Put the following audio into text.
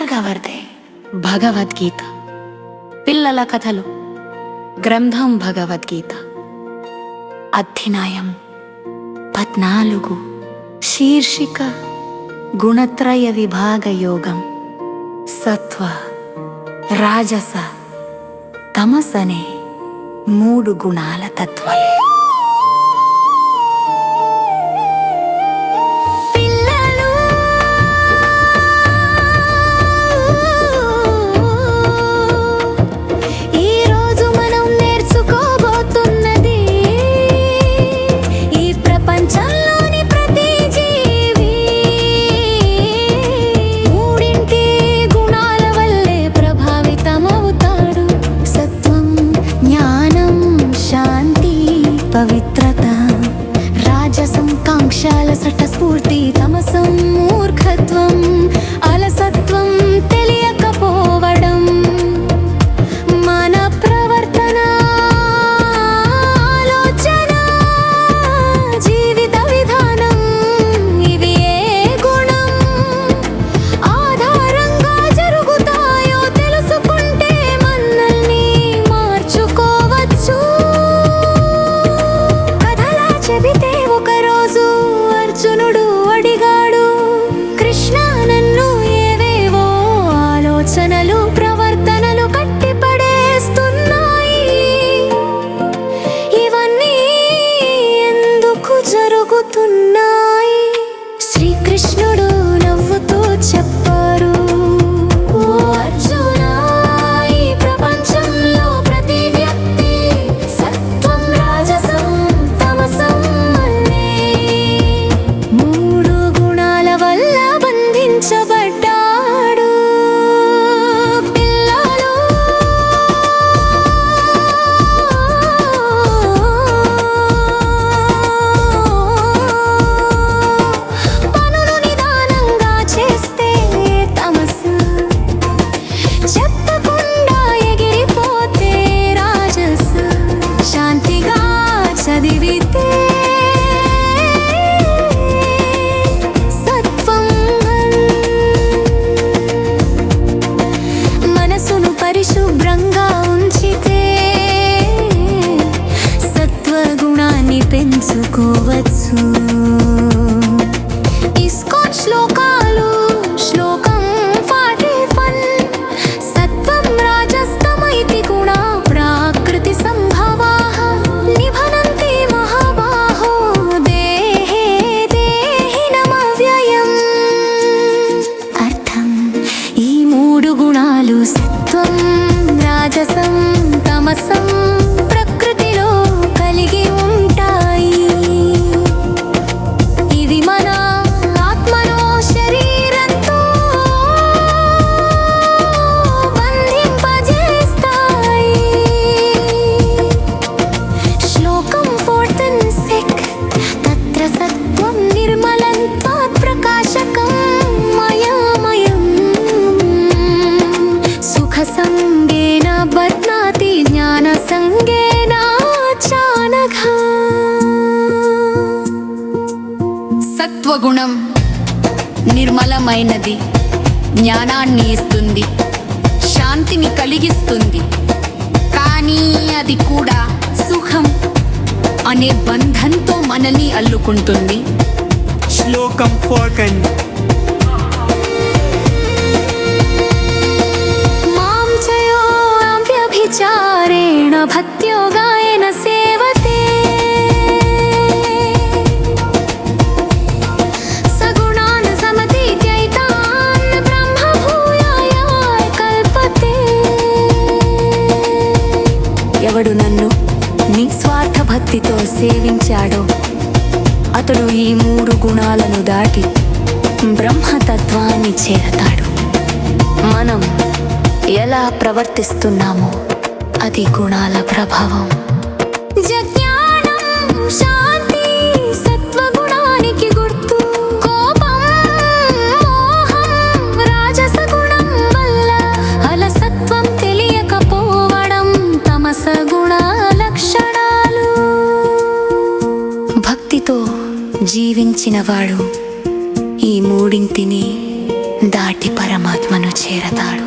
భార్గవర్దే భగవద్గీత. పిల్లల కథలు. గ్రంథం భగవద్గీత. అధ్యనాయం పద్నాలుగు. శీర్షిక గుణత్రయ విభాగ యోగం. సత్వ. రాజస. తమసనే. మూడు గుణాల తత్వలే. చెప్పకుండా ఎగిరిపోతే రాజసు శాంతిగా చదివితే సత్వం మనసును పరిశుభ్రంగా ఉంచితే సత్వగుణాన్ని పెంచుకోవచ్చు. మూడు గుణాలు సత్వం రాజసం తమసం. నిర్మలమైనది జ్ఞానాన్ని ఇస్తుంది శాంతిని కలిగిస్తుంది. కానీ అది కూడా సుఖం అనే బంధంతో మనల్ని అల్లుకుంటుంది. శ్లోకం ఫోర్కన్ మాం చయో వ్యభిచారేణ ఎవడు నన్ను నిస్వార్థ భక్తితో సేవించాడో. అతడు ఈ మూడు గుణాలను దాటి బ్రహ్మతత్వాన్ని చేరతాడు. మనం ఎలా ప్రవర్తిస్తున్నామో అది గుణాల ప్రభావం. జీవించినవాడు ఈ మూడింటిని దాటి పరమాత్మను చేరతాడు.